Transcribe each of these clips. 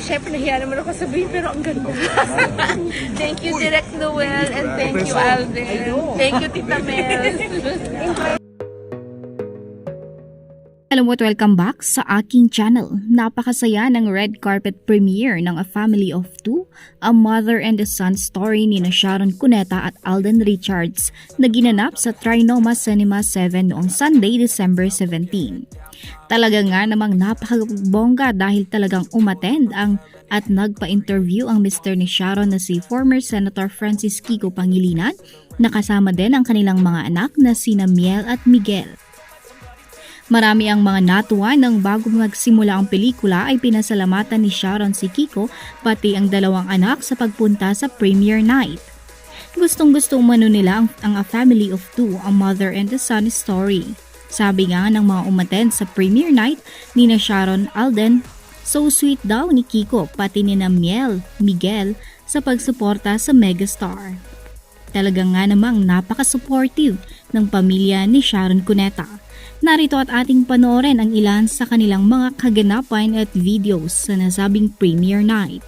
Siyempre, nahiya naman ako sabihin, pero ang ganda. thank you, Direk Noel, and thank you, Alden. Thank you, Tita Mel. Mo at welcome back sa aking channel. Napakasaya ng red carpet premiere ng A Family of Two, a mother and a son story ni na Sharon Cuneta at Alden Richards na ginanap sa Trinoma Cinema 7 noong Sunday, December 17. Talaga nga namang napakabongga dahil talagang umattend ang at nagpa-interview ang Mr. ni Sharon na si former Senator Francis Kiko Pangilinan na kasama din ang kanilang mga anak na sina Miel at Miguel. Marami ang mga natuwa nang bago magsimula ang pelikula ay pinasalamatan ni Sharon si Kiko pati ang dalawang anak sa pagpunta sa premiere night. Gustong gusto umano nila ang, ang A Family of Two, a mother and a son story. Sabi nga ng mga umaten sa premiere night ni na Sharon Alden, so sweet daw ni Kiko pati ni na Miel, Miguel sa pagsuporta sa megastar. Talaga nga namang napaka-supportive ng pamilya ni Sharon Cuneta. Narito at ating panoorin ang ilan sa kanilang mga kaganapan at videos sa nasabing premiere night.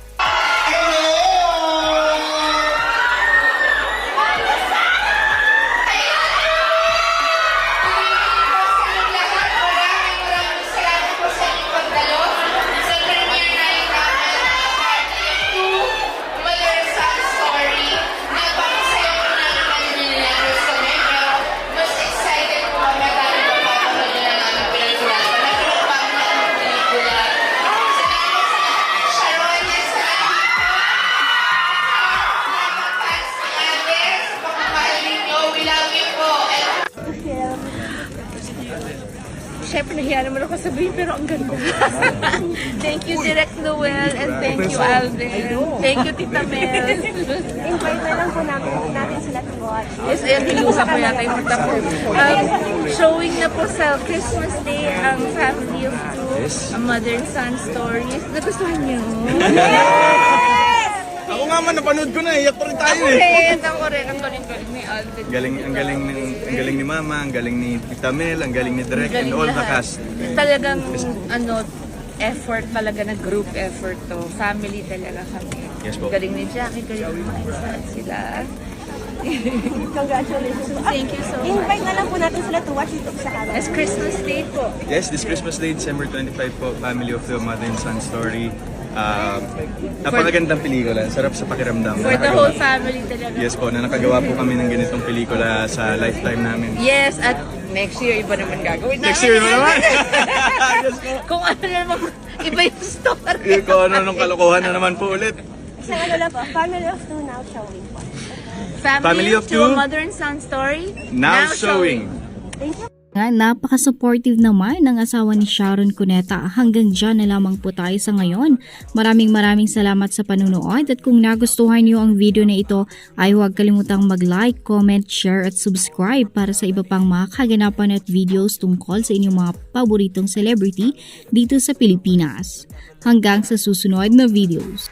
Siyempre, nahiya naman ako sabihin, pero ang ganda. thank you, Direk Noel, and thank you, Alden. Thank you, Tita Mel. invite na lang po namin, natin sila to watch. Yes, ayan, nilusa ko yata yung mata ko. Um, showing na po sa Christmas Day ang Family of Two, a mother and son stories. Nagustuhan niyo? Ako nga man, napanood ko na, iyak pa rin tayo Ako eh. rin, ako rin. Ang galing-galing ni Alden. Galing, ang galing, ng, ang galing ni Mama, ang galing ni Tita Mel, ang galing ni Direk, and Galing all the lahat. cast. Talagang, ano, effort talaga na group effort to. Family talaga kami. Yes po. Galing ni Jackie, galing ni Maisa sila. Congratulations. Thank you so much. Invite na lang po natin sila to watch dito sa kanal. It's Christmas Day po. Yes, this Christmas Day, December 25 po, Family of the Mother and Son Story. Uh, napakagandang pelikula, sarap sa pakiramdam. For the whole family talaga. Yes po, na nakagawa po kami ng ganitong pelikula sa lifetime namin. Yes, at next year, iba naman gagawin namin. Next year mo naman! yes po. Kung ano naman, iba yung story. Yung kung ano nung kalokohan na naman po ulit. Isang ano lang po, Family of Two now showing po. Family, Family of two, two. mother and son story. Now, showing. Thank you. Nga, napaka-supportive naman ng asawa ni Sharon Cuneta. Hanggang dyan na lamang po tayo sa ngayon. Maraming maraming salamat sa panunood at kung nagustuhan niyo ang video na ito ay huwag kalimutang mag-like, comment, share at subscribe para sa iba pang mga kaganapan at videos tungkol sa inyong mga paboritong celebrity dito sa Pilipinas. Hanggang sa susunod na videos.